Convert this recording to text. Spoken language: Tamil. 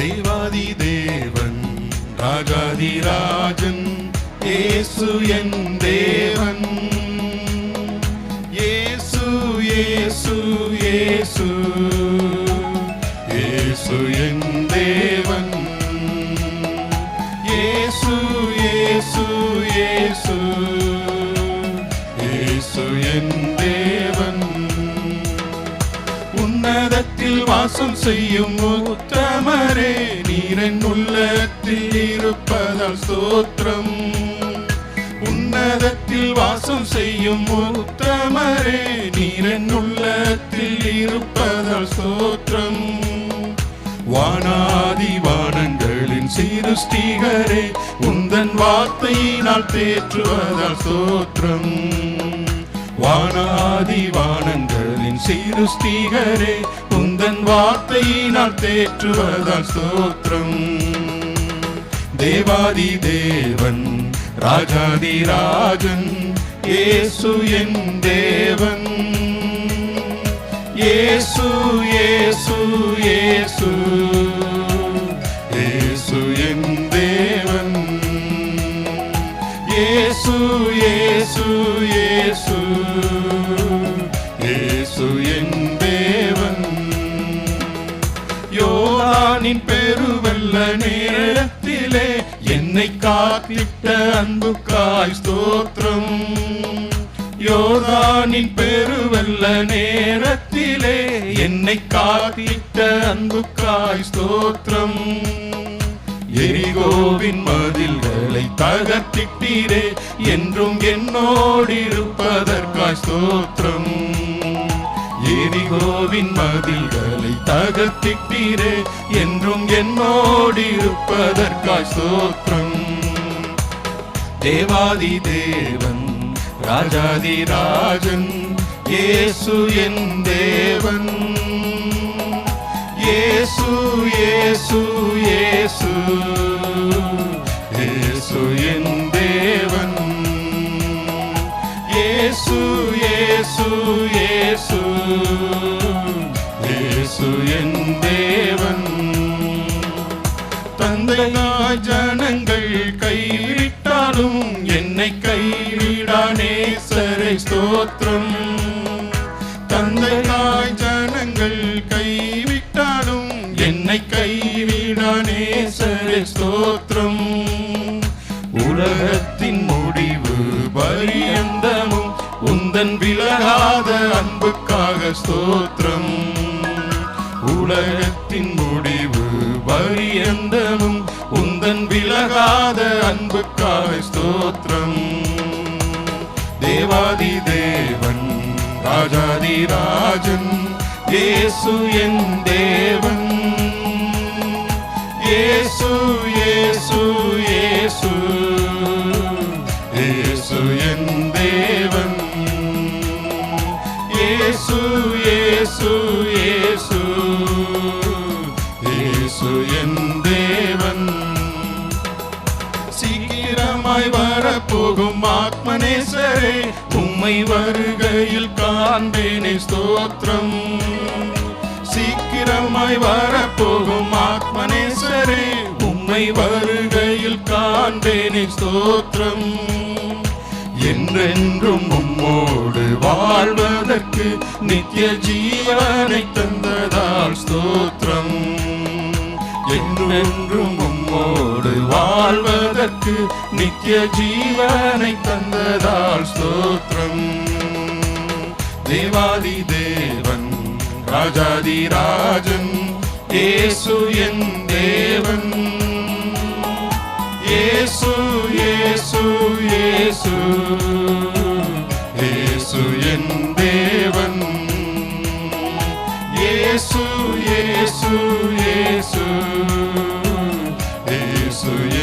தெய்வாதி தேவன் ராஜாதி ராஜன் இயேசு என் தேவன். இயேசு இயேசு இயேசு இயேசு என் தேவன். இயேசு இயேசு இயேசு இயேசு என் வாசம் செய்யும் உத்தமரே. நீரன் உள்ளத்தில் இருப்பதால் ஸ்தோத்திரம். உன்னதத்தில் வாசம் செய்யும் உத்தமரே. நீரன் உள்ளத்தில் இருப்பதால் ஸ்தோத்திரம். வானாதி வானங்களின் சிருஷ்டிகரே. உந்தன் வார்த்தையினால் தேற்றுவதால் ஸ்தோத்திரம். வானாதி வானங்கள் சிருஷ்டிகரே உந்தன் வார்த்தையினால் தேற்றுவதால் ஸ்தோத்திரம். தேவாதி தேவன் ராஜாதி ராஜன் இயேசு என் தேவன். இயேசு இயேசு இயேசு இயேசு என்னை காத்திட்ட அன்புக்காய் ஸ்தோத்திரம். யோதானின் பெருவெல்ல நேரத்திலே என்னை காத்திட்ட அன்புக்காய் ஸ்தோத்திரம். எரிகோவின் மதில்களை தகர்த்திட்டீரே என்றும் என்னோடிருப்பதற்காய் ஸ்தோத்திரம். எரிகோவின் மதில்களை தகர்த்திட்டீரே என்றும் என்னோடிருப்பதற்காய் ஸ்தோத்திரம். தேவாதி தேவன் ராஜாதி ராஜன் இயேசு என் தேவன். இயேசு இயேசு இயேசு இயேசு என் தேவன். இயேசு இயேசு இயேசு இயேசு என் தேவன். தந்தையாய் ஜனங்கள் கை கைவிட்டாலும் என்னை கைவிடா நேசரை ஸ்தோத்திரம். தந்தையாய் ஜனங்கள் கைவிட்டாலும் என்னை கைவிடா நேசரை ஸ்தோத்திரம். உலகத்தின் முடிவு பரியந்தமும் உந்தன் விலகாத அன்புக்காக ஸ்தோத்திரம். உலகத்தின் முடிவு பரியந்தமும் விலகாத அன்புக்காக ஸ்தோத்திரம். தேவாதி தேவன் ராஜாதி ராஜன் இயேசு என் தேவன். சீக்கிரமாய் வரப்போகும் ஆத்மனேசரே உம்மை வருகையில் காண்பேனே ஸ்தோத்திரம். சீக்கிரமாய் வரப்போகும் ஆத்மனேசரே உம்மை வருகையில் காண்பேனே ஸ்தோத்திரம். என்றென்றும் உம்மோடு வாழ்வதற்கு நித்திய ஜீவனை தந்ததால் ஸ்தோத்திரம். என்றென்றும் உம்மோடு வாழ்வதற்கு நித்திய ஜீவனை தந்ததால் ஸ்தோத்திரம். தேவாதி தேவன் ராஜாதி ராஜன் இயேசு என் தேவன். இயேசு இயேசு இயேசு இயேசு என் தேவன். 예수 예수 예수 예수